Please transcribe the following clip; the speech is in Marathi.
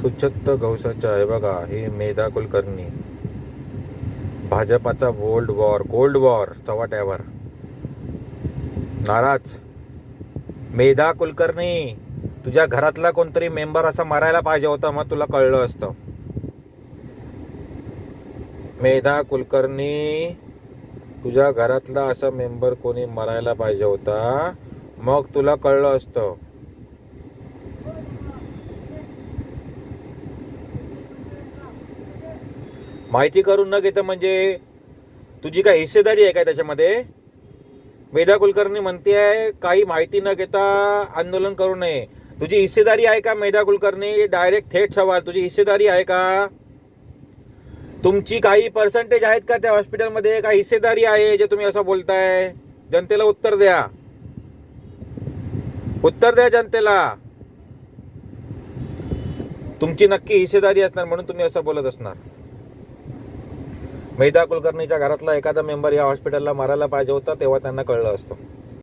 सुच्छत्त गवसाच्या आहे बघा हे मेधा कुलकर्णी. भाजपाचा वर्ल्ड वॉर कोल्ड वॉर चव्हाट्यावर नाराज. मेधा कुलकर्णी तुझ्या घरातला कोणतरी मेंबर असा मारायला पाहिजे होता मग तुला कळलं असतं. मेधा कुलकर्णी तुझ्या घरातला असा मेंबर कोणी मरायला पाहिजे होता मग तुला कळलं असतं. माहिती करून न घेतं म्हणजे तुझी काय हिस्सेदारी आहे काय त्याच्यामध्ये? मेधा कुलकर्णी म्हणते आहे काही माहिती न घेता आंदोलन करू नये. तुझी हिस्सेदारी आहे का मेधा कुलकर्णी? डायरेक्ट थेट सवाल. तुझी हिस्सेदारी आहे का? तुमची काही पर्सेंटेज आहेत का त्या हॉस्पिटलमध्ये काही हिस्सेदारी आहे जे तुम्ही असं बोलताय? जनतेला उत्तर द्या. उत्तर द्या जनतेला. तुमची नक्की हिस्सेदारी असणार म्हणून तुम्ही असं बोलत असणार. मेधा कुलकर्णीच्या घरातला एखादा मेंबर या हॉस्पिटलला मारायला पाहिजे होता तेव्हा त्यांना कळलं असतं.